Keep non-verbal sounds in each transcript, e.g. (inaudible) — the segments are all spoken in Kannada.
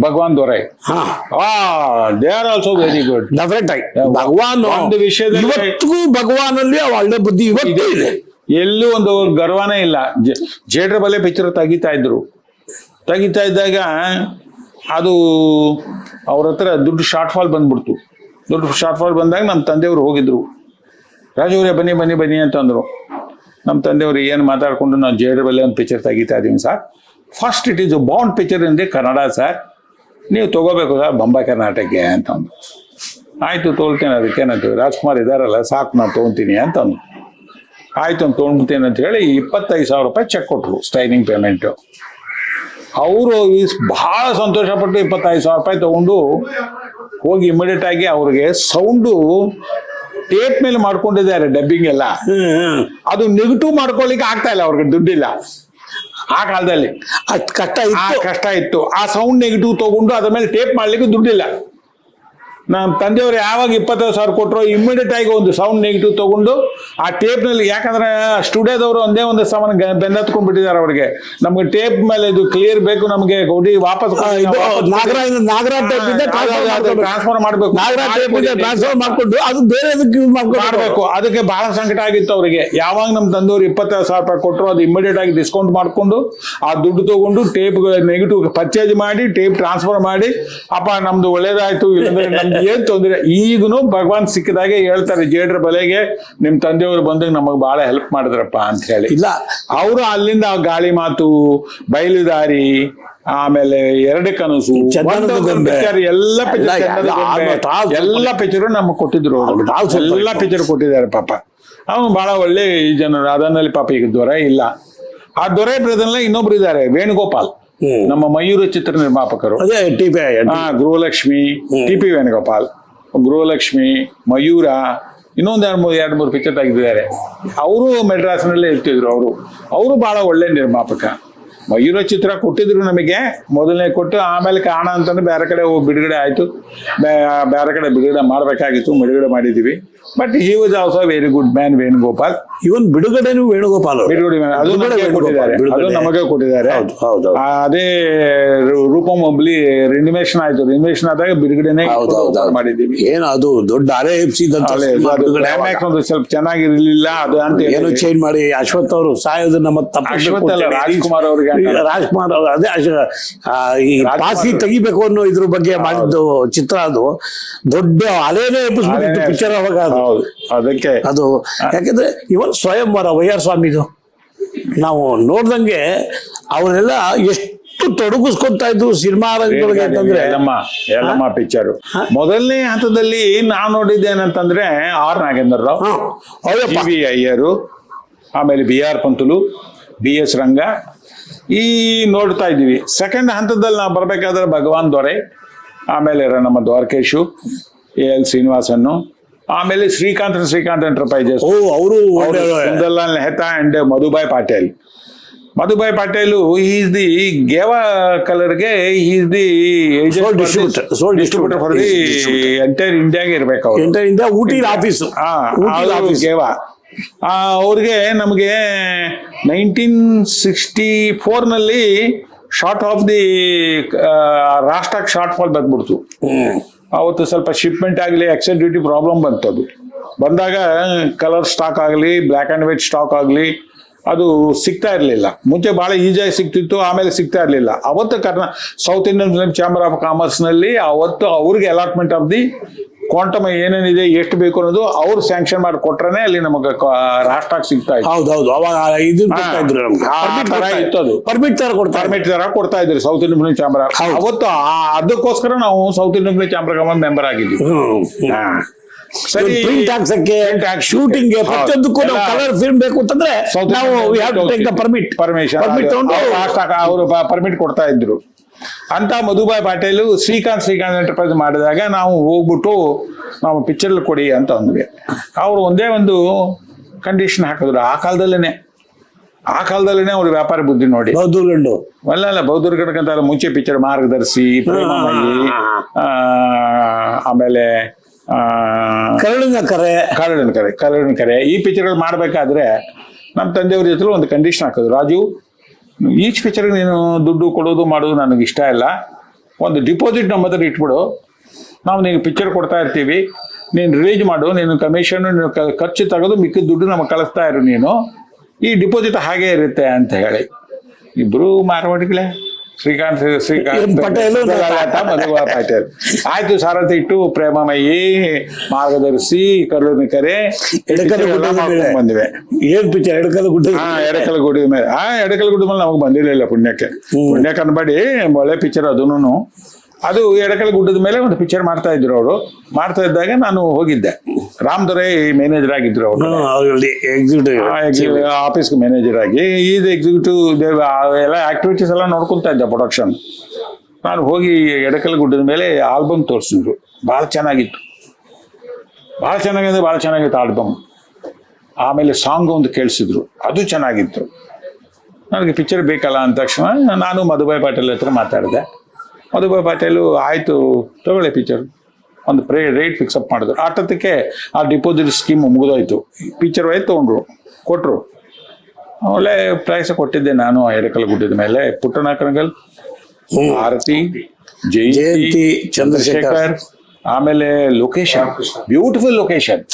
Bhagwan Dorai. They are also very good definite ಆಗಿ ಭಗವಾನ್ ಒಂದು ವಿಷಯದಲ್ಲಿ- ಇವತ್ತಿಗೂ ಭಗವಾನಲ್ಲಿ ಆ ಒಳ್ಳೆ ಬುದ್ಧಿ ಇವತ್ತೂ ಇದೆ. ಎಲ್ಲೂ ಒಂದು ಗರ್ವನೇ ಇಲ್ಲ. ಜೇಡ್ರ ಬಲೆ ಪಿಕ್ಚರ್ ತೆಗಿತಾ ಇದ್ರು. ತೆಗಿತಾ ಇದ್ದಾಗ ಅದು ಅವ್ರ ಹತ್ರ ದುಡ್ಡು ಶಾರ್ಟ್ ಫಾಲ್ ಬಂದ್ಬಿಡ್ತು. ದುಡ್ಡು ಶಾರ್ಟ್ ಫಾಲ್ ಬಂದಾಗ ನಮ್ಮ ತಂದೆಯವರು ಹೋಗಿದ್ರು. ರಾಜವರೇ ಬನ್ನಿ ಬನ್ನಿ ಬನ್ನಿ ಅಂತಂದ್ರು. ನಮ್ಮ ತಂದೆಯವರು ಏನು ಮಾತಾಡಿಕೊಂಡು ನಾವು ಜೇಡ್ರ ಬಲೆ ಒಂದು ಪಿಕ್ಚರ್ ತೆಗಿತಾ ಇದ್ದೀನಿ sir first it is bond picture ಇಂದೇ ಕನ್ನಡ ಸರ್ ನೀವು ತಗೋಬೇಕು ಸರ್ ಬೊಂಬೈ ಕರ್ನಾಟಕಕ್ಕೆ ಅಂತಂದು ಆಯ್ತು ತೊಗೊಳ್ತೇನೆ ಅದಕ್ಕೇನಂತ ರಾಜ್ಕುಮಾರ್ ಇದಾರಲ್ಲ ಸಾಕು ನಾನು ತೊಗೊತೀನಿ ಅಂತಂದು ಆಯ್ತು ಅಂತ ತೊಗೊಂಡ್ಬಿಡ್ತೇನೆ ಅಂತ ಹೇಳಿ ಇಪ್ಪತ್ತೈದು ಸಾವಿರ ರೂಪಾಯಿ ಚೆಕ್ ಕೊಟ್ಟರು ಸ್ಟೈನಿಂಗ್ ಪೇಮೆಂಟು ಅವರು ಬಹಳ ಸಂತೋಷಪಟ್ಟು ಇಪ್ಪತ್ತೈದು ಸಾವಿರ ರೂಪಾಯಿ ತಗೊಂಡು ಹೋಗಿ ಇಮಿಡಿಯೇಟ್ ಆಗಿ ಅವ್ರಿಗೆ ಸೌಂಡು ಟೇಪ್ ಮೇಲೆ ಮಾಡ್ಕೊಂಡಿದ್ದಾರೆ ಡಬ್ಬಿಂಗ್ ಎಲ್ಲ. ಅದು ನೆಗೆಟಿವ್ ಮಾಡ್ಕೊಳ್ಳಿಕ್ಕೆ ಆಗ್ತಾ ಇಲ್ಲ ಅವ್ರಿಗೆ ದುಡ್ಡಿಲ್ಲ. ಆ ಕಾಲದಲ್ಲಿ. ಅದ್ ಕಷ್ಟ ಆ ಇತ್ತು. ಕಷ್ಟ ಇತ್ತು. ಆ ಸೌಂಡ್ ನೆಗೆಟಿವ್ ತಗೊಂಡು ಅದ್ರ ಮೇಲೆ ಟೇಪ್ ಮಾಡ್ಲಿಕ್ಕೆ ದುಡ್ಡಿಲ್ಲ. ನಮ್ಮ ತಂದೆಯವರು ಯಾವಾಗ ಇಪ್ಪತ್ತೈದು ಸಾವಿರ ಕೊಟ್ಟರು ಇಮಿಡಿಯೇಟ್ ಆಗಿ ಒಂದು ಸೌಂಡ್ ನೆಗೆಟಿವ್ ತಗೊಂಡು ಆ ಟೇಪ್ನಲ್ಲಿ ಯಾಕಂದ್ರೆ ಸ್ಟುಡಿಯೋದವರು ಒಂದೇ ಒಂದು ಸಾಮಾನು ಬೆನ್ನತ್ಕೊಂಡ್ಬಿಟ್ಟಿದ್ದಾರೆ ಅವರಿಗೆ. ನಮ್ಗೆ ಟೇಪ್ ಮೇಲೆ ಇದು ಕ್ಲಿಯರ್ ಬೇಕು ನಮಗೆ ಗೌಡಿ ವಾಪಸ್ ಟ್ರಾನ್ಸ್ಫರ್ ಮಾಡಬೇಕು. ಟ್ರಾನ್ಸ್ಫರ್ ಮಾಡ್ಕೊಂಡು ಅದು ಬೇರೆ ಮಾಡ್ಕೊಂಡು ಅದಕ್ಕೆ ಬಹಳ ಸಂಕಟ ಆಗಿತ್ತು ಅವರಿಗೆ. ಯಾವಾಗ ನಮ್ಮ ತಂದೆಯವರು ಇಪ್ಪತ್ತೈದು ಸಾವಿರ ರೂಪಾಯಿ ಕೊಟ್ಟರು ಅದು ಇಮಿಡಿಯೇಟ್ ಆಗಿ ಡಿಸ್ಕೌಂಟ್ ಮಾಡ್ಕೊಂಡು ಆ ದುಡ್ಡು ತಗೊಂಡು ಟೇಪ್ ನೆಗೆಟಿವ್ ಪರ್ಚೇಸ್ ಮಾಡಿ ಟೇಪ್ ಟ್ರಾನ್ಸ್ಫರ್ ಮಾಡಿ ಅಪ್ಪ ನಮ್ದು ಒಳ್ಳೇದಾಯ್ತು ಇಲ್ಲಾಂದ್ರೆ ಏನ್ ತೊಂದರೆ? ಈಗನು ಭಗವಾನ್ ಸಿಕ್ಕಿದಾಗೆ ಹೇಳ್ತಾರೆ ಜೇಡ್ರ ಬಲೆಗೆ ನಿಮ್ ತಂದೆಯವರು ಬಂದಾಗ ನಮಗ್ ಬಹಳ ಹೆಲ್ಪ್ ಮಾಡಿದ್ರಪ್ಪ ಅಂತ ಹೇಳಿ. ಇಲ್ಲ. ಅವರು ಅಲ್ಲಿಂದ ಗಾಳಿ ಮಾತು ಬಯಲುದಾರಿ ಆಮೇಲೆ ಎರಡು ಕನಸು ಎಲ್ಲ ಎಲ್ಲ- ಪಿಕ್ಚರು ನಮ್ಗೆ ಕೊಟ್ಟಿದ್ರು ಎಲ್ಲ. ಪಿಕ್ಚರ್ ಕೊಟ್ಟಿದ್ದಾರೆ ಪಾಪ. ಅವನು ಬಹಳ ಒಳ್ಳೆ ಜನರು. ಅದನ್ನಲ್ಲಿ ಪಾಪ ಈಗ ದೊರೆ ಇಲ್ಲ. ಆ ದೊರೆ ಬ್ರದರ್ನಲ್ಲಿ ಇನ್ನೊಬ್ರು ಇದ್ದಾರೆ ವೇಣುಗೋಪಾಲ್. ನಮ್ಮ ಮಯೂರ ಚಿತ್ರ ನಿರ್ಮಾಪಕರು. ಅದೇ ಟಿ ಪಿ ಆ ಗೃಹಲಕ್ಷ್ಮಿ ಟಿ ಪಿ ವೇಣುಗೋಪಾಲ್ ಗೃಹಲಕ್ಷ್ಮಿ ಮಯೂರ ಇನ್ನೊಂದು ಎರಡು ಮೂರು ಎರಡು ಮೂರು ಪಿಕ್ಚರ್ ತೆಗೆದಿದ್ದಾರೆ. ಅವರು ಮೆಡ್ರಾಸ್ನಲ್ಲೇ ಇರ್ತಿದ್ರು ಅವರು. ಅವರು ಬಹಳ ಒಳ್ಳೆ ನಿರ್ಮಾಪಕ. ಮಯೂರ ಚಿತ್ರ ಕೊಟ್ಟಿದ್ರು ನಮಗೆ ಮೊದಲನೇ ಕೊಟ್ಟು ಆಮೇಲೆ ಕಾಣ ಅಂತಂದ್ರೆ ಬೇರೆ ಕಡೆ ಹೋಗಿ ಬಿಡುಗಡೆ ಆಯ್ತು ಬೇರೆ ಕಡೆ ಬಿಡುಗಡೆ ಮಾಡಬೇಕಾಗಿತ್ತು ಬಿಡುಗಡೆ ಮಾಡಿದೀವಿ but he was also very good man Venugopal ಇವನ್ ಬಿಡುಗಡೆನು ವೇಣುಗೋಪಾಲ್. ಬಿಡುಗಡೆ ಅದು ಕೊಟ್ಟಿದ್ದಾರೆ ಅದು ಬಿಡುಗಡೆ. ನಮಗೆ ಕೊಟ್ಟಿದ್ದಾರೆ. ಅದೇ ರೂಪಂ ಒಬ್ಲಿ ರಿನಿಮೇಷನ್ ಆಯ್ತು ರಿನಿಮೇಷನ್ ಆದಾಗ ಬಿಡುಗಡೆನೆ ಮಾಡಿದೀವಿ. ಮಾಡಿದ್ದೀವಿ ಏನು ಅದು ದೊಡ್ಡ ಅರೆ ಬಿಡುಗಡೆ ಒಂದು ಸ್ವಲ್ಪ ಚೆನ್ನಾಗಿರ್ಲಿಲ್ಲ ಅದು ಅಂತ. ಏನು ಚೇಂಜ್ ಮಾಡಿ ಅಶ್ವಥ್ ಅವರು ಸಾಯೋದನ್ನ ಮತ್ತೆ ಅಶ್ವತ್ ರಾಜ್ಕುಮಾರ್ ಅವ್ರಿಗೆ ರಾಜ್ಕುಮಾರ್ ಅವರು. ಅದೇ ಈ ಪಾಸಿ. ತೆಗಿಬೇಕು ಅನ್ನೋ ಇದ್ರ ಬಗ್ಗೆ ಮಾಡಿದ್ದು ಚಿತ್ರ ಅದು. ದೊಡ್ಡ ಅಲೆನೇ ಎಬ್ಬಿಸ್ಬಿಟ್ಟಿತ್ತು ಪಿಕ್ಚರ್ ಅವಾಗ ಅದು. ಅದಕ್ಕೆ ಅದು ಯಾಕಂದ್ರೆ ಇವನ್ ಸ್ವಯಂವರ ವೈ ಆರ್ ಸ್ವಾಮಿದು. ನಾವು ನೋಡ್ದಂಗೆ ಅವರೆಲ್ಲ ಎಷ್ಟು ತೊಡಗಿಸ್ಕೊಂತ ಇದ್ರು ಸಿನಿಮಾ ಅಂತಂದ್ರೆ. ಎಲ್ಲಮ್ಮ ಎಲ್ಲಮ್ಮ ಪಿಕ್ಚರ್ ಮೊದಲನೇ ಹಂತದಲ್ಲಿ ನಾನು ನೋಡಿದ್ದೇನಂತಂದ್ರೆ ಆರ್ ನಾಗೇಂದ್ರ ರಾವ್ ವಿ ಅಯ್ಯರು ಆಮೇಲೆ B R Pantulu B S Ranga ಈ ನೋಡ್ತಾ ಇದ್ದೀವಿ. ಸೆಕೆಂಡ್ ಹಂತದಲ್ಲಿ ನಾವು ಬರಬೇಕಾದ್ರೆ ಭಗವಾನ್ ದೊರೆ ಆಮೇಲೆ ನಮ್ಮ ದ್ವಾರಕೇಶು ಎ ಎಲ್ ಶ್ರೀನಿವಾಸನ್ನು ಆಮೇಲೆ ಶ್ರೀಕಾಂತ್ ಶ್ರೀಕಾಂತ್ ಎಂಟರ್ಪ್ರೈಸಸ್ ಓ ಅವರು Sundarlal Mehta and Madhubhai Patel. Madhubhai Patel is the Geva ಕಲರ್ಗೆ is the distributor for the entire ಇಂಡಿಯಾಗೆ ಇರ್ಬೇಕು entire India Ooty office Geva. ಅವ್ರಿಗೆ ನಮಗೆ ನೈನ್ಟೀನ್ ಸಿಕ್ಸ್ಟಿ ಫೋರ್ನಲ್ಲಿ ಶಾರ್ಟ್ ಆಫ್ ದಿ ರಾಷ್ಟ್ರಕ್ಕೆ ಶಾರ್ಟ್ ಫಾಲ್ ಬಂದ್ಬಿಡ್ತು. ಅವತ್ತು ಸ್ವಲ್ಪ ಶಿಪ್ಮೆಂಟ್ ಆಗಲಿ ಎಕ್ಸೆಲ್ ಡ್ಯೂಟಿ ಪ್ರಾಬ್ಲಮ್ ಬಂತು ಅದು. ಬಂದಾಗ ಕಲರ್ ಸ್ಟಾಕ್ ಆಗಲಿ ಬ್ಲ್ಯಾಕ್ ಆ್ಯಂಡ್ ವೈಟ್ ಸ್ಟಾಕ್ ಆಗಲಿ ಅದು ಸಿಗ್ತಾ ಇರಲಿಲ್ಲ. ಮುಂಚೆ ಭಾಳ ಈಜಿಯಾಗಿ ಸಿಗ್ತಿತ್ತು ಆಮೇಲೆ ಸಿಗ್ತಾ ಇರಲಿಲ್ಲ. ಅವತ್ತು ಕರ್ನಾ South Indian film chamber of ಕಾಮರ್ಸ್ನಲ್ಲಿ ಅವತ್ತು ಅವ್ರಿಗೆ ಅಲಾಟ್ಮೆಂಟ್ ಆಫ್ ದಿ ಕ್ವಾಂಟಮ್ ಏನೇನಿದೆ ಎಷ್ಟು ಬೇಕು ಅನ್ನೋದು ಅವ್ರು ಸ್ಯಾಂಕ್ಷನ್ ಮಾಡಿ ಕೊಟ್ರೇನೆ ಅಲ್ಲಿ ನಮಗೆ ರಾಷ್ಟ್ರಕ್ಕೆ ಸಿಗ್ತಾ ಇತ್ತು ಹೌದೌದು ಅವಾಗ ಇದು ಕೊಡ್ತಾ ಇದ್ರು ನಮ್ಗೆ ಆ ತರ ಇತ್ತು ಅದು. ಪರ್ಮಿಟ್ ತರ ಕೊಡ್ತಾ ಪರ್ಮಿಟ್ ತರ ಕೊಡ್ತಾ ಇದ್ರು ಸೌತ್ ಇಂಡಿಯನ್ ಚಾಂಬರ್ ಹೌದು. ಅವತ್ತು ಆ- ಅದಕ್ಕೋಸ್ಕರ ನಾವು ಸೌತ್ ಇಂಡಿಯನ್ ಚಾಂಬರ್ ಮೆಂಬರ್ ಆಗಿದ್ವಿ. ಹಾ. ಸರಿ ಪ್ರಿಂಟ್ ಹಾಕ್ಸಕ್ಕೆ Print ಹಾಕ್ಸಕ್ಕೆ. ಶೂಟಿಂಗ್ ಹೌದು. ಪ್ರತಿಯೊಂದಕ್ಕೂ ನಾವು ಎಲ್ಲ- ಕಲರ್ ಫಿಲ್ಮ್ ಬೇಕು ಅಂತಂದ್ರೆ ನಾವು ಪರ್ಮಿಟ್ ಪರ್ಮಿಷನ್ ಪರ್ಮಿಟ್ ತಗೊಂಡು ಅವರು ಪರ್ಮಿಟ್ ಕೊಡ್ತಾ ಇದ್ರು ಅಂತ ಮಧುಬಾಯ್ ಪಾಟೀಲ್ ಶ್ರೀಕಾಂತ್ ಶ್ರೀಕಾಂತ್ ಎಂಟರ್ಪ್ರೈಸ್ ಮಾಡಿದಾಗ ನಾವು ಹೋಗ್ಬಿಟ್ಟು ನಾವು ಪಿಕ್ಚರ್ ಕೊಡಿ ಅಂತ ಅಂದ್ವಿ. ಅವರು ಒಂದೇ ಒಂದು ಕಂಡೀಷನ್ ಹಾಕಿದ್ರು. ಆ ಕಾಲದಲ್ಲೇನೆ. ಆ ಕಾಲದಲ್ಲೇನೆ ಅವ್ರ ವ್ಯಾಪಾರ ಬುದ್ಧಿ ನೋಡಿ. ಬೌದ್ಧಗಂಡು ಅಲ್ಲ ಅಲ್ಲ ಅಂತ ಮುಂಚೆ ಪಿಕ್ಚರ್ ಮಾರ್ಗದರ್ಶಿ ಆಮೇಲೆ ಆ, ಕರಳಿನ ಕರೆ. ಕರಡಿನ ಕರೆ ಕರಡಿನ ಕರೆ. ಈ ಪಿಕ್ಚರ್ಗಳು ಮಾಡಬೇಕಾದ್ರೆ ನಮ್ಮ ತಂದೆಯವ್ರ ಜೊತೆ ಒಂದು ಕಂಡೀಷನ್ ಹಾಕಿದ್ರು. ರಾಜು ಈಚ್ ಪಿಕ್ಚರ್ಗೆ ನೀನು ದುಡ್ಡು ಕೊಡೋದು ಮಾಡೋದು ನನಗೆ ಇಷ್ಟ ಇಲ್ಲ. ಒಂದು ಡಿಪಾಸಿಟ್ ನಮ್ಮ ಹತ್ರ ಇಟ್ಬಿಡು. ನಾವು ನಿನಗೆ ಪಿಕ್ಚರ್ ಕೊಡ್ತಾ ಇರ್ತೀವಿ. ನೀನು ರಿಲೀಸ್ ಮಾಡು, ನೀನು ಕಮಿಷನ್ ನೀನು ಖರ್ಚು ತೆಗೆದು ಮಿಕ್ಕಿದ ದುಡ್ಡು ನಮಗೆ ಕಳಿಸ್ತಾ ಇರು ನೀನು. ಈ ಡಿಪಾಸಿಟ್ ಹಾಗೆ ಇರುತ್ತೆ ಅಂತ ಹೇಳಿ. ಇಬ್ರು ಮಾರವಾಡಿಗಳೇ. ಶ್ರೀಕಾಂತ್ ಶ್ರೀಕಾಂತ್ ಏನ್ ಪಟೇಲು? ಸುಧಾರಾಟ, ಮಧುಬಾ ಪಟೇಲ್ ಆಯ್ತು ಸಾರಥಿ ಇಟ್ಟು ಪ್ರೇಮಮಯಿ ಮಾರ್ಗದರ್ಶಿ ಕರುಣಿಕರೆ ಎಡಕಲ್ ಎಲ್ಲ ಗುಡ್ಡದ ಮೇಲೆ. ಮಾಡ್ಕೊಂಡ್ ಬಂದಿವೆ ಏನ್ ಪಿಕ್ಚರ್ ಎಡಕಲ್ ಗುಡ್ಡ ಹಾ ಎಡಕಲ್ ಗುಡ್ಡದ ಮೇಲೆ ಆ ಎಡಕಲ್ ಗುಡ್ಡದ ಮೇಲೆ ನಮಗೆ ಬಂದಿರಲಿಲ್ಲ ಪುಣ್ಯಕ್ಕೆ ಪುಣ್ಯಕ್ಕೆ ಅನ್ಬೇಡಿ ಒಳ್ಳೆ ಪಿಕ್ಚರ್ ಅದೂನು ಅದು ಎಡಕಲ್ ಗುಡ್ಡದ ಮೇಲೆ ಒಂದು ಪಿಕ್ಚರ್ ಮಾಡ್ತಾ ಇದ್ರು ಅವರು. ಮಾಡ್ತಾ ಇದ್ದಾಗ ನಾನು ಹೋಗಿದ್ದೆ. ರಾಮ್ ದೊರೆ ಮ್ಯಾನೇಜರ್ ಆಗಿದ್ರು ಅವರು. ಆಫೀಸ್ ಆಫೀಸ್ಗೆ ಮ್ಯಾನೇಜರ್ ಆಗಿ. ಇದು ಎಕ್ಸಿಕ್ಯೂಟಿವ್ ಎಲ್ಲ ಆಕ್ಟಿವಿಟೀಸ್ ಎಲ್ಲ ನೋಡ್ಕೊತಾ ಇದ್ದೆ ಪ್ರೊಡಕ್ಷನ್ ನಾನು ಹೋಗಿ ಎಡಕಲ್ ಗುಡ್ಡದ ಮೇಲೆ ಆಲ್ಬಮ್ ತೋರಿಸಿದ್ರು. ಭಾಳ ಚೆನ್ನಾಗಿತ್ತು. ಭಾಳ ಚೆನ್ನಾಗಿದೆ ಭಾಳ ಚೆನ್ನಾಗಿತ್ತು ಆಲ್ಬಮ್ ಆಮೇಲೆ ಸಾಂಗ್ ಒಂದು ಕೇಳಿಸಿದ್ರು. ಅದು ಚೆನ್ನಾಗಿತ್ತು. ನನಗೆ ಪಿಕ್ಚರ್ ಬೇಕಲ್ಲ ಅಂದ ತಕ್ಷಣ ನಾನು ಮಧುಬಾಯ್ ಪಾಟೀಲ್ ಹತ್ರ ಮಾತಾಡಿದೆ. ಮಧುಬಾಯ್ ಪಾಟೀಲು ಆಯಿತು. ತಗೊಳ್ಳಿ ಪಿಚರ್ ಒಂದು ಪ್ರೇ ರೇಟ್ ಫಿಕ್ಸಪ್ ಮಾಡಿದ್ರು. ಆಟೋದಕ್ಕೆ ಆ ಡಿಪಾಸಿಟ್ ಸ್ಕೀಮ್ ಮುಗಿದೋಯ್ತು. ಪಿಚರ್ ವೈ ತೊಗೊಂಡ್ರು. ಕೊಟ್ಟರು ಒಳ್ಳೆ ಪ್ರೈಸ್ ಕೊಟ್ಟಿದ್ದೆ ನಾನು ಎಡಕಲ್ ಗುಡ್ಡದ ಮೇಲೆ. ಪುಟ್ಟನಾಕನಗಲ್ ಆರತಿ ಜಯಂತಿ. ಚಂದ್ರಶೇಖರ್. ಆಮೇಲೆ location beautiful location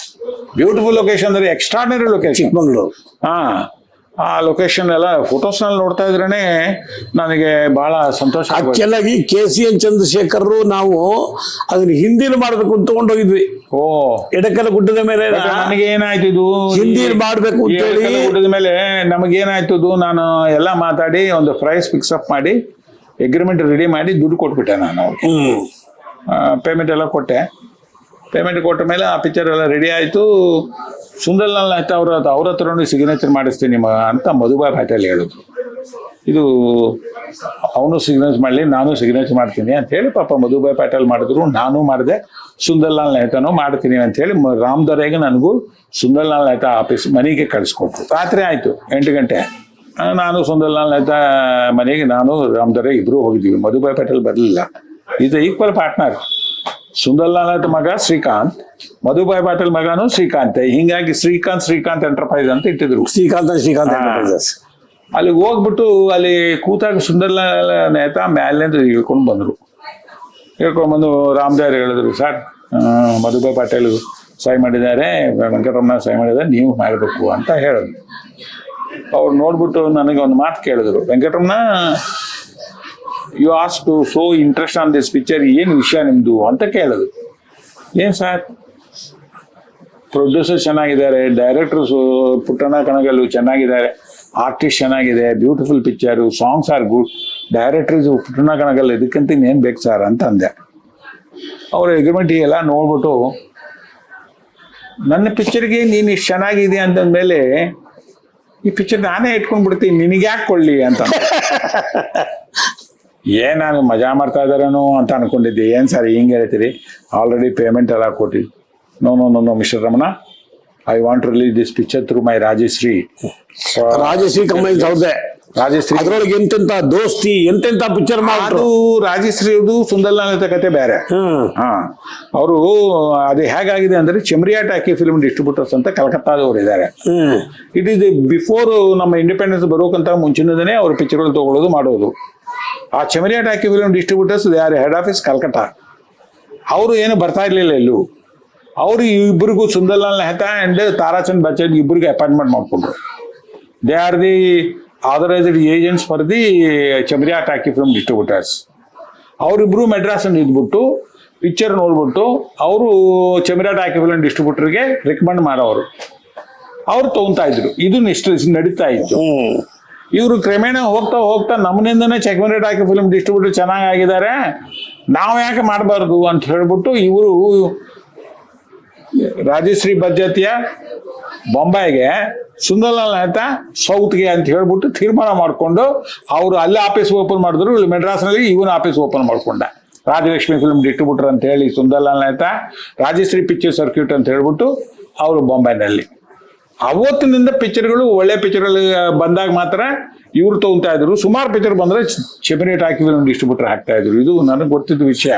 beautiful location ಅಂದ್ರೆ ಎಕ್ಸ್ಟ್ರಾರ್ನರಿ ಲೊಕೇಶನ್ ಚಿಕ್ಕಮಂಗ್ಳೂರು. ಹಾ. ಆ ಲೊಕೇಶನ್ ಎಲ್ಲ ಫೋಟೋಸ್ನಲ್ಲಿ ನೋಡ್ತಾ ಇದ್ರೇನೆ ನನಗೆ ಬಹಳ ಸಂತೋಷ ಕೆಲವಿ ಆಕ್ಚುಲಾಗಿ ಕೆ ಸಿ ಎನ್ ಚಂದ್ರಶೇಖರ್ ನಾವು ಅದನ್ನ ಹಿಂದಿನ ಮಾಡಬೇಕು ಅಂತ ತಗೊಂಡೋಗಿದ್ವಿ ಓ. ಎಡಕಲ್ಲ ಗುಡ್ಡದ ಮೇಲೆ ನನಗೆ ಏನಾಯ್ತು ಇದು ಹಿಂದಿನ ಮಾಡ್ಬೇಕು ಅಂತ ಹೇಳಿ. ಎಡಕಲ್ ಗುಡ್ಡದ ಮೇಲೆ ನಮಗೇನಾಯ್ತು ಇದು ನಾನು ಎಲ್ಲ ಮಾತಾಡಿ ಒಂದು ಪ್ರೈಸ್ ಫಿಕ್ಸ್ ಅಪ್ ಮಾಡಿ ಅಗ್ರಿಮೆಂಟ್ ರೆಡಿ ಮಾಡಿ ದುಡ್ಡು ಕೊಟ್ಬಿಟ್ಟೆ ನಾನು ಪೇಮೆಂಟ್ ಎಲ್ಲ ಕೊಟ್ಟೆ. ಪೇಮೆಂಟ್ ಕೊಟ್ಟ ಮೇಲೆ ಆ ಪಿಕ್ಚರ್ ಎಲ್ಲ ರೆಡಿ ಆಯಿತು. ಸುಂದರ್ಲಾಲ್ ಅವರು ಅವ್ರ ಅವ್ರ ಹತ್ರ ಸಿಗ್ನೇಚರ್ ಮಾಡಿಸ್ತೀನಿ ನಿಮ್ಮ ಅಂತ ಮಧುಬಾಯ್ ಪಾಟೀಲ್ ಹೇಳಿದ್ರು. ಇದು ಅವನು ಸಿಗ್ನೇಚರ್ ಮಾಡಲಿ, ನಾನು ಸಿಗ್ನೇಚರ್ ಮಾಡ್ತೀನಿ ಅಂತ ಹೇಳಿ ಪಾಪ ಮಧುಬಾಯ್ ಪಾಟೀಲ್ ಮಾಡಿದ್ರು, ನಾನು ಮಾಡಿದೆ, ಸುಂದರ್ಲಾಲ್ ನೆಹ್ತಾನು ಮಾಡ್ತೀನಿ ಅಂತ ಹೇಳಿ ಮ- ರಾಮ್ ದೊರೆಗೆ ನನಗೂ ಸುಂದರ್ಲಾಲ್ ನೆಹ್ತಾ ಆಫೀಸ್ ಮನೆಗೆ ಕಳಿಸ್ಕೊಟ್ರು. ರಾತ್ರಿ ಆಯಿತು, ಎಂಟು ಗಂಟೆ. ನಾನು ಸುಂದರ್ಲಾಲ್ ನೆಹ್ತಾ ಮನೆಗೆ, ನಾನು ರಾಮ್ ದೊರೆ ಇಬ್ರು ಹೋಗಿದ್ದೀವಿ ಮಧುಬಾಯ್ ಪಾಟೀಲ್ ಬರಲಿಲ್ಲ. ಇದು ಈಕ್ವಲ್ ಪಾರ್ಟ್ನರ್ ಸುಂದರ್ಲಾಲ್ ಅಂತ ಮಗ ಶ್ರೀಕಾಂತ್ ಮಧುಬಾಯ್ ಪಾಟೀಲ್ ಮಗನು ಶ್ರೀಕಾಂತ್. ಹಿಂಗಾಗಿ ಶ್ರೀಕಾಂತ್ ಶ್ರೀಕಾಂತ್ ಎಂಟರ್ಪ್ರೈಸ್ ಅಂತ ಇಟ್ಟಿದ್ರು. ಶ್ರೀಕಾಂತ್ ಶ್ರೀಕಾಂತ್. ಎಂಟರ್ಪ್ರೈಸಸ್ ಅಲ್ಲಿಗೆ ಹೋಗ್ಬಿಟ್ಟು ಅಲ್ಲಿ ಕೂತಾಗ ಸುಂದರ್ಲಾಲ್ ನೇತಾ ಮ್ಯಾಲಿಂದ ಹೇಳ್ಕೊಂಡು ಬಂದರು. ಹೇಳ್ಕೊಂಡು ಬಂದು ರಾಮದೇವ್ರು ಹೇಳಿದ್ರು ಸರ್ ಮಧುಬಾಯಿ ಪಾಟೀಲ್ ಸಹಿ ಮಾಡಿದ್ದಾರೆ ವೆಂಕಟರಮಣ ಸಹಿ ಮಾಡಿದ್ದಾರೆ ನೀವು ಮಾಡಬೇಕು ಅಂತ ಹೇಳಿದ್ರು. ಅವ್ರು ನೋಡ್ಬಿಟ್ಟು ನನಗೆ ಒಂದು ಮಾತು ಕೇಳಿದ್ರು. Venkataramana you as to so interest on this picture ಏನು ವಿಷಯ ನಿಮ್ಮದು ಅಂತ ಕೇಳೋದು ಏನು ಸರ್ ಪ್ರೊಡ್ಯೂಸರ್ ಚೆನ್ನಾಗಿದ್ದಾರೆ ಡೈರೆಕ್ಟರ್ಸ್ ಪುಟ್ಟಣ ಕಣಗಲ್ಲು ಚೆನ್ನಾಗಿದ್ದಾರೆ ಆರ್ಟಿಸ್ಟ್ ಚೆನ್ನಾಗಿದೆ beautiful picture songs are good directors Puttanna Kanagal ಇದಕ್ಕಂತ ಇನ್ನೇನು ಬೇಕು ಸರ್ ಅಂತ ಅಂದೆ. ಅವ್ರ ಎಗ್ರಿಮೆಂಟ್ ಎಲ್ಲ ನೋಡ್ಬಿಟ್ಟು, ನನ್ನ ಪಿಕ್ಚರ್ಗೆ ನೀನು ಇಷ್ಟು ಚೆನ್ನಾಗಿದೆ ಅಂತಂದ್ಮೇಲೆ, ಈ ಪಿಕ್ಚರ್ ನಾನೇ ಇಟ್ಕೊಂಡ್ಬಿಡ್ತೀನಿ ನಿನಗೆ ಯಾಕೆ ಕೊಳ್ಳಿ ಅಂತ (laughs) ಏನ್ ನಾನು ಮಜಾ ಮಾಡ್ತಾ ಇದ್ದಾರೇನೋ ಅಂತ ಅನ್ಕೊಂಡಿದ್ದೆ. ಏನು ಸರ್ ಹಿಂಗೆ ಹೇಳ್ತೀರಿ? ಆಲ್ರೆಡಿ ಪೇಮೆಂಟ್ ಎಲ್ಲ ಕೊಟ್ಟಿ. No no no no mister Ramana. I want release this picture through my Rajashri Rajashri company ಸೌದೆ ರಾಜಶ್ರೀ. ಅದ್ರೊಳಗೆ ಎಂತೆಂತ ದೋಸ್ತಿ ಎಂತೆಂತ ಪಿಕ್ಚರ್ ಅದು ರಾಜಶ್ರೀದು ಸುಂದರ್ಲಾಲ್ ಕತೆ ಬೇರೆ. ಅವರು ಅದು ಹೇಗಾಗಿದೆ ಅಂದ್ರೆ ಚೆಮ್ರಿಯಾ ಟಾಕಿ ಫಿಲ್ಮ್ ಡಿಸ್ಟ್ರಿಬ್ಯೂಟರ್ಸ್ ಅಂತ ಕಲ್ಕತ್ತಾದವರು ಇದ್ದಾರೆ. ಇಟ್ ಇಸ್ ಬಿಫೋರ್ ನಮ್ಮ ಇಂಡಿಪೆಂಡೆನ್ಸ್ ಬರೋಕಂತ ಮುಂಚಿನದೇ ಅವ್ರ ಪಿಕ್ಚರ್ಗಳು ತಗೊಳ್ಳೋದು ಮಾಡೋದು. ಆ ಚೆಮರಿಯಾ ಟಾಕಿ ಫಿಲ್ಮ್ ಡಿಸ್ಟ್ರಿಬ್ಯೂಟರ್ಸ್ ಯಾರು ಆರ್ ಹೆಡ್ ಆಫೀಸ್ ಕಲ್ಕತ್ತಾ. ಅವರು ಏನು ಬರ್ತಾ ಇರಲಿಲ್ಲ ಎಲ್ಲೂ. ಅವರು ಇಬ್ಬರಿಗೂ ಸುಂದರ್ಲಾಲ್ ನೆಹತಾ ಅಂಡ್ ತಾರಾಚಂದ್ ಬಚ್ಚನ್ ಇಬ್ಬರಿಗೂ ಅಪಾಯಿಂಟ್ಮೆಂಟ್ ಮಾಡ್ಕೊಂಡ್ರು. They are the authorised agents for the Chamria talkie film distributors ಅವರಿಬ್ರು ಮೆಡ್ರಾಸ್ ಇದ್ಬಿಟ್ಟು ಪಿಕ್ಚರ್ ನೋಡ್ಬಿಟ್ಟು ಅವರು ಚೆಮಿರಾ ಟಾಕಿ ಫಿಲ್ಮ್ ಡಿಸ್ಟ್ರಿಬ್ಯೂಟರ್ಗೆ ರೆಕಮೆಂಡ್ ಮಾಡೋರು. ಅವ್ರು ತಗೊಂತಾ ಇದ್ರು. ಇದು ನಿಷ್ಠ ನಡೀತಾ ಇತ್ತು. ಇವರು ಕ್ರಮೇಣ ಹೋಗ್ತಾ ಹೋಗ್ತಾ ನಮ್ಮನಿಂದನೇ ಚಕ್ಮರಿ ಟಾಕಿ ಫಿಲ್ಮ್ ಡಿಸ್ಟ್ರಿಬ್ಯೂಟರ್ ಚೆನ್ನಾಗಿ ಆಗಿದ್ದಾರೆ. ನಾವು ಯಾಕೆ ಮಾಡಬಾರ್ದು ಅಂತ ಹೇಳ್ಬಿಟ್ಟು ಇವರು ರಾಜಶ್ರೀ ಬದ್ಧತಿಯ ಬೊಂಬಾಯಿಗೆ ಸುಂದರ್ಲಾಲ್ ನೇತ ಸೌತ್ಗೆ ಅಂತ ಹೇಳ್ಬಿಟ್ಟು ತೀರ್ಮಾನ ಮಾಡಿಕೊಂಡು ಅವರು ಅಲ್ಲಿ ಆಫೀಸ್ ಓಪನ್ ಮಾಡಿದ್ರು, ಇಲ್ಲಿ ಮೆಡ್ರಾಸ್ನಲ್ಲಿ ಇವನ್ ಆಫೀಸ್ ಓಪನ್ ಮಾಡಿಕೊಂಡ. ರಾಜಲಕ್ಷ್ಮಿ ಫಿಲ್ಮ್ ಇಟ್ಟುಬಿಟ್ರು ಅಂತ ಹೇಳಿ ಸುಂದರ್ಲಾಲ್ ನೇತ ರಾಜಶ್ರೀ ಪಿಕ್ಚರ್ ಸರ್ಕ್ಯೂಟ್ ಅಂತ ಹೇಳ್ಬಿಟ್ಟು ಅವರು ಬೊಂಬೈನಲ್ಲಿ ಅವತ್ತಿನಿಂದ ಪಿಕ್ಚರ್ಗಳು ಒಳ್ಳೆ ಪಿಕ್ಚರ್ಗಳು ಬಂದಾಗ ಮಾತ್ರ ಇವ್ರು ತಗೊಂತಾ ಇದ್ರು. ಸುಮಾರು ಪಿಕ್ಚರ್ ಬಂದ್ರೆ ಸೆಪರೇಟ್ ಹಾಕಿ ಇಷ್ಟು ಡಿಸ್ಟ್ರಿಬ್ಯೂಟರ್ ಹಾಕ್ತಾ ಇದ್ರು. ಇದು ನನಗೆ ಗೊತ್ತಿದ್ದ ವಿಷಯ.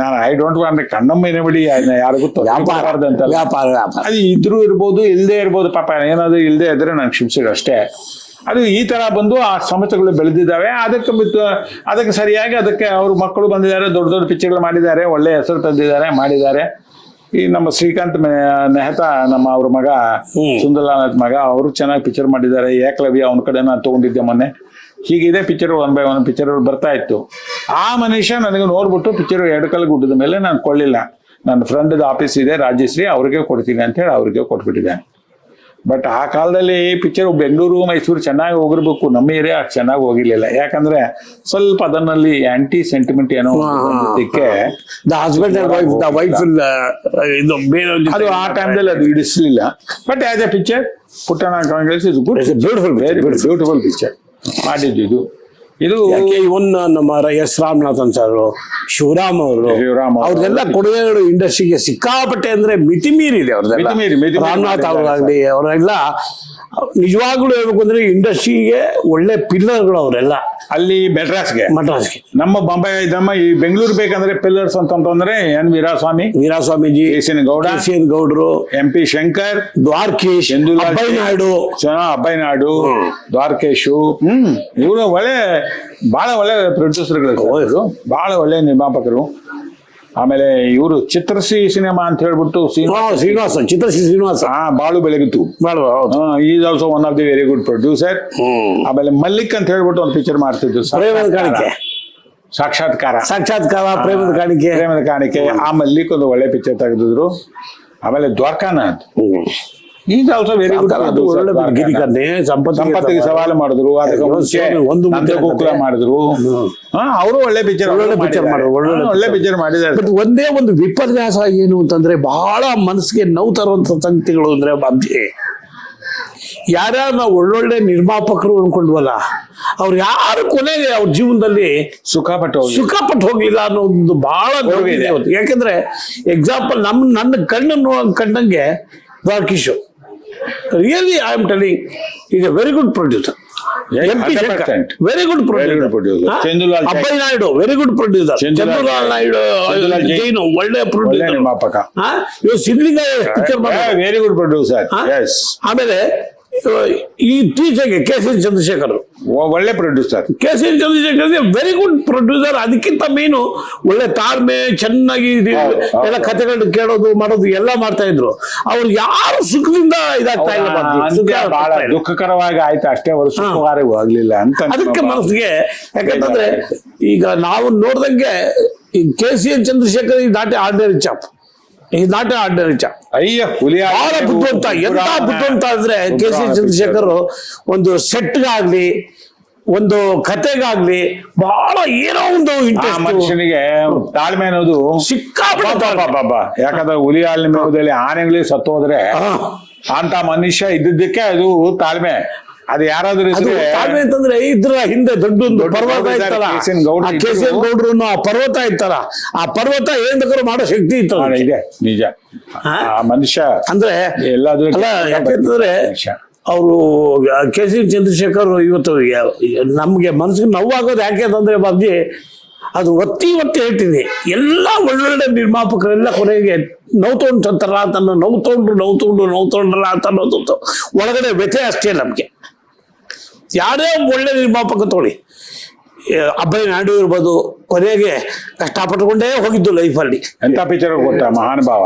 ನಾನು ಐ ಡೋಂಟ್ ವಾಂಟ್ ಕಣ್ಣಮ್ಮನೆ ಬಳಿ ಯಾರು ಗೊತ್ತು ವ್ಯಾಪಾರ ಅಂತ ವ್ಯಾಪಾರ ಅದು ಇದ್ರೂ ಇರ್ಬೋದು ಇಲ್ಲದೆ ಇರ್ಬೋದು ಪಾಪ ಏನಾದ್ರು ಇಲ್ಲದೆ ಇದ್ರೆ ನಾನು ಶಿಕ್ಷೆ ಅಷ್ಟೇ. ಅದು ಈ ತರ ಬಂದು ಆ ಸಮಸ್ಯೆಗಳು ಬೆಳೆದಿದ್ದಾವೆ. ಅದಕ್ಕೆ ಬಿತ್ತು ಅದಕ್ಕೆ ಸರಿಯಾಗಿ ಅದಕ್ಕೆ ಅವ್ರ ಮಕ್ಕಳು ಬಂದಿದ್ದಾರೆ ದೊಡ್ಡ ದೊಡ್ಡ ಪಿಕ್ಚರ್ಗಳು ಮಾಡಿದ್ದಾರೆ ಒಳ್ಳೆ ಹೆಸರು ತಂದಿದ್ದಾರೆ ಮಾಡಿದ್ದಾರೆ. ಈ ನಮ್ಮ ಶ್ರೀಕಾಂತ್ ಮೆಹ್ತಾ ನಮ್ಮ ಅವ್ರ ಮಗ ಸುಂದರಲಾಲ್ ಮಗ ಅವರು ಚೆನ್ನಾಗಿ ಪಿಕ್ಚರ್ ಮಾಡಿದ್ದಾರೆ. ಏಕಲವ್ಯ ಅವನ ಕಡೆ ನಾನು ತಗೊಂಡಿದ್ದೆ ಮೊನ್ನೆ. ಹೀಗಿದೆ picture one by one picture ಬರ್ತಾ ಇತ್ತು. ಆ ಮನುಷ್ಯ ನನಗೆ ನೋಡ್ಬಿಟ್ಟು ಪಿಕ್ಚರ್ ಎಡಕಲ್ ಗುಡ್ಡದ ಮೇಲೆ ನಾನು ಕೊಳ್ಳಿಲ್ಲ. ನನ್ನ ಫ್ರೆಂಡ್ ಆಫೀಸ್ ಇದೆ ರಾಜಶ್ರೀ ಅವ್ರಿಗೆ ಕೊಡ್ತೀನಿ ಅಂತ ಹೇಳಿ ಅವ್ರಿಗೆ ಕೊಟ್ಬಿಟ್ಟಿದ್ದಾನೆ. ಬಟ್ ಆ ಕಾಲದಲ್ಲಿ ಪಿಕ್ಚರ್ ಬೆಂಗಳೂರು ಮೈಸೂರು ಚೆನ್ನಾಗಿ ಹೋಗಿರ್ಬೇಕು. ನಮ್ಮ ಏರಿಯಾ ಚೆನ್ನಾಗಿ ಹೋಗಿರ್ಲಿಲ್ಲ. ಯಾಕಂದ್ರೆ ಸ್ವಲ್ಪ ಅದನ್ನಲ್ಲಿ ಆಂಟಿ ಸೆಂಟಿಮೆಂಟ್ ಏನೋ ಬೇರೆ ಅದು ಆ ಟೈಮ್ದಲ್ಲಿ ಅದು ಇಡಿಸ್ಲಿಲ್ಲ but as a picture Puttanna Congress is good beautiful very beautiful picture ಮಾಡಿದ್ದು ಇದು. ಇದು ಯಾಕೆ ಇವನ್ ನಮ್ಮ ರ- ಎಸ್ ರಾಮನಾಥನ್ ಸರ್ ಶಿವರಾಮ್ ಅವರು ಶಿವರಾಮ್ ಅವ್ರು. ಅವ್ರದೆಲ್ಲ ಕೊಡುಗೆಗಳು ಇಂಡಸ್ಟ್ರಿಗೆ ಸಿಕ್ಕಾಪಟ್ಟೆ ಅಂದ್ರೆ ಮಿತಿ ಮೀರಿದೆ ಅವ್ರದ್ದು ಮಿತಿಮೀರಿ, ಮಿತಿಮೀರಿ ರಾಮನಾಥ್ ಅವರೆಲ್ಲ ನಿಜವಾಗ್ಲೂ ಹೇಳ್ಬೇಕು ಅಂದ್ರೆ ಇಂಡಸ್ಟ್ರಿಗೆ ಒಳ್ಳೆ ಪಿಲ್ಲರ್ಗಳು ಅವರೆಲ್ಲ. ಅಲ್ಲಿ ಮೆಡ್ರಾಸ್ಗೆ. ಮಡ್ರಾಸ್ಗೆ. ನಮ್ಮ ಬಾಂಬೆ ನಮ್ಮ ಈ ಬೆಂಗಳೂರು ಬೇಕಂದ್ರೆ ಪಿಲ್ಲರ್ಸ್ ಅಂತಂದ್ರೆ ಎನ್ ವೀರಾಸ್ವಾಮಿ ವೀರಾಸ್ವಾಮಿ ಕೇಸಿನ ಗೌಡ ಎಸ್ ಎನ್ ಗೌಡ್ರು ಎಂ ಪಿ ಶಂಕರ್ ದ್ವಾರಕೀಶ್ ಅಬ್ಬೈನಾಡು ಅಬ್ಬೈ ಶೆಟ್ಟಿ, ನಾಯ್ಡು. ಚ- ಅಬ್ಬಾಯಿ ನಾಯ್ಡು ದ್ವಾರಕೇಶು ಹ್ಮ್ ಇವರು ಒಳ್ಳೆ ಬಹಳ ಒಳ್ಳೆ ಪ್ರೊಡ್ಯೂಸರ್ಗಳು ಬಹಳ ಒಳ್ಳೆ ನಿರ್ಮಾಪಕರು. ಆಮೇಲೆ ಇವರು ಚಿತ್ರಸಿ ಸಿನಿಮಾ ಅಂತ ಹೇಳ್ಬಿಟ್ಟು ಶ್ರೀನಿವಾಸ ಚಿತ್ರಸಿ ಶ್ರೀನಿವಾಸ. ಹಾ Baalu Belagithu. Is also one of the very good producer ಆಮೇಲೆ ಮಲ್ಲಿಕ್ ಅಂತ ಹೇಳ್ಬಿಟ್ಟು ಒಂದು ಪಿಕ್ಚರ್ ಮಾಡ್ತಿದ್ರು. ಸಾಕ್ಷಾತ್ಕಾರ. ಸಾಕ್ಷಾತ್ಕಾರ. ಪ್ರೇಮದ ಕಾಣಿಕೆ. ಪ್ರೇಮದ ಕಾಣಿಕೆ. ಆ ಮಲ್ಲಿಕ್ ಒಂದು ಒಳ್ಳೆ ಪಿಕ್ಚರ್ ತೆಗೆದಿದ್ರು. ಆಮೇಲೆ Dwarakanath. Is also very good ಅದು ಒಳ್ಳೆ ಗಿರಿಕನ್ನೆ ಸಂಪತ್ತಿಗೆ ಸಂಪತ್ತಿಗೆ ಸವಾಲು ಮಾಡಿದ್ರು ಒಂದು ಮುದ್ದೆ ಗೋಕುಲ ಮಾಡಿದ್ರು. ಅವರು ಒಳ್ಳೆ ಪಿಕ್ಚರ್ ಒಳ್ಳೆ ಪಿಕ್ಚರ್ ಮಾಡಿದ್ರು, ಒಳ್ಳೆ picture. ಪಿಕ್ಚರ್ ಮಾಡಿದ್ದಾರೆ. ಬಟ್ ಒಂದೇ ಒಂದು ವಿಪರ್ಯಾಸ ಏನು ಅಂತಂದ್ರೆ ಬಹಳ ಮನಸ್ಸಿಗೆ ನೋವು ತರುವಂತ ಸಂಗತಿಗಳು ಅಂದ್ರೆ ಬಾಬ್ಜಿ ಯಾರ್ಯಾರು ನಾವು ಒಳ್ಳೊಳ್ಳೆ ನಿರ್ಮಾಪಕರು ಅನ್ಕೊಂಡ್ವಲ್ಲ ಅವ್ರು ಯಾರು ಕೊನೆಗೆ ಅವ್ರ ಜೀವನದಲ್ಲಿ ಸುಖಪಟ್ಟು ಸುಖ ಸುಖಪಟ್ಟು ಹೋಗ್ಲಿಲ್ಲ ಅನ್ನೋ ಒಂದು ಬಹಳ ಯಾಕಂದ್ರೆ ಎಕ್ಸಾಂಪಲ್ ನಮ್ ನನ್ನ ಕಣ್ಣು ಕಂಡಂಗೆ Dwarakish. Really I am telling is a very good producer Yeah, M P 100%. Very good Very good producer. Producer Abbai Naidu very good producer Chandralal. Naidu Jain. ಒಳ್ಳೆ ಪ್ರೊಡ್ಯೂಸರ್ ಮಾಪಕ ಇವ್ ಸಿದ್ಲಿಂಗ ವೆರಿ ಗುಡ್ ಪ್ರೊಡ್ಯೂಸರ್ ಆಮೇಲೆ ಟೀಚರ್ಗೆ ಕೆ ಸಿ ಚಂದ್ರಶೇಖರ್ ಒಳ್ಳೆ producer K C Chandrashekar very good producer ಅದಕ್ಕಿಂತ ಮೇನು ಒಳ್ಳೆ ತಾಳ್ಮೆ ಚೆನ್ನಾಗಿ. ಎಲ್ಲ ಕಥೆಗಳನ್ನ ಕೇಳೋದು ಮಾಡೋದು ಎಲ್ಲ ಮಾಡ್ತಾ ಇದ್ರು. ಅವ್ರು ಯಾರು ಸುಖದಿಂದ ಇದಾಗ್ತಾ ಇಲ್ಲ ದುಃಖಕರವಾಗಿ ಆಯ್ತು. ಅಷ್ಟೇ ಅವರು ಸುಖವಾರ ಆಗ್ಲಿಲ್ಲ ಅಂತ ಅದಕ್ಕೆ ಮನಸ್ಸಿಗೆ ಯಾಕಂತಂದ್ರೆ ಈಗ ನಾವು ನೋಡ್ದಂಗೆ ಈ ಕೆ ಸಿ ಎನ್ ಚಂದ್ರಶೇಖರ್ ಈ ನಾಟ್ಯ ಆರ್ಡಿನರಿ ಚಾಪ್ ಈ ನಾಟ ಆರ್ಡಿನರಿ ನಿಜ. ಅಯ್ಯ ಹುಲಿ ಬಹಳ ಬುದ್ಧಿವಂತ ಎಂತ ಬುದ್ಧಿವಂತ ಅಂದ್ರೆ ಕೆ ಸಿ ಚಂದ್ರಶೇಖರ್ ಒಂದು ಸೆಟ್ಗಾಗ್ಲಿ ಒಂದು ಕತೆಗಾಗ್ಲಿ ಬಹಳ ಏನೋ ಒಂದು ಇಂಟ್ರೆಸ್ಟ್ ಮನುಷ್ಯನಿಗೆ ತಾಳ್ಮೆ ಅನ್ನೋದು. ಅಬ್ಬಬ್ಬಬ್ಬ. ಯಾಕಂದ್ರೆ ಹುಲಿ ಹಾಲಿನ ಆನೆಗಳಿಗೆ ಸತ್ತು ಹೋದ್ರೆ ಅಂತ ಮನುಷ್ಯ ಇದ್ದಿದ್ದಕ್ಕೆ ಅದು ತಾಳ್ಮೆ. ಅದು ಯಾರಾದ್ರೂ ತಾಳ್ಮೆ ಅಂತಂದ್ರೆ ಇದ್ರ ಹಿಂದೆ ದೊಡ್ಡೊಂದು ದೊಡ್ಡ ಪರ್ವತ ಇತ್ತಲ್ಲ ಕೆ ಸಿ ಎನ್ ಗೌಡ್ರು ಆ ಪರ್ವತ ಇತ್ತಲ್ಲ ಆ ಪರ್ವತ ಏನ್ ಬೇಕಾದ್ರೂ ಮಾಡೋ ಶಕ್ತಿ ಇತ್ತು ಆ, ಅದಕ್ಕೆ. ಇದೆ ನಿಜ. ಆ ಮನುಷ್ಯ ಅಂದ್ರೆ ಎಲ್ಲಾದ್ರೂ ಯಾಕೆಂತಂದ್ರೆ ಅವರು ಕೆ ಸಿ ಚಂದ್ರಶೇಖರ್ ಇವತ್ತು ನಮ್ಗೆ ಮನಸ್ಸಿಗೆ ನೋವಾಗೋದು ಯಾಕೆ ಅಂತಂದ್ರೆ ಬಾಬ್ಜಿ ಅದು ಒತ್ತಿ ಒತ್ತಿ ಹೇಳ್ತೀನಿ. ಎಲ್ಲ ಒಳ್ಳೊಳ್ಳೆ ನಿರ್ಮಾಪಕರೆಲ್ಲ ಕೊನೆಗೆ ನೋವು ತೊಗೊಂಡ್ತಾರ ತನ್ನ ನೋವು ತೊಗೊಂಡ್ರು ನೋವು ತೊಗೊಂಡು ನೋವು ತೊಗೊಂಡ್ರಲ್ಲ ಅಂತ ಅನ್ನೋದು ಒಳಗಡೆ ವ್ಯಥೆ ಅಷ್ಟೇ ನಮ್ಗೆ. ಯಾರೇ ಒಳ್ಳೆ ನಿರ್ಮಾಪಕ ತಗೊಳ್ಳಿ. ಅಬ್ಬೈ ನಾಡು ಇರ್ಬೋದು, ಕೊನೆಗೆ ಕಷ್ಟಪಟ್ಟುಕೊಂಡೇ ಹೋಗಿದ್ದು ಲೈಫಲ್ಲಿ ಎಂತ ಪಿಕ್ಚರ್ ಗೊತ್ತಾ? ಮಹಾನುಭಾವ.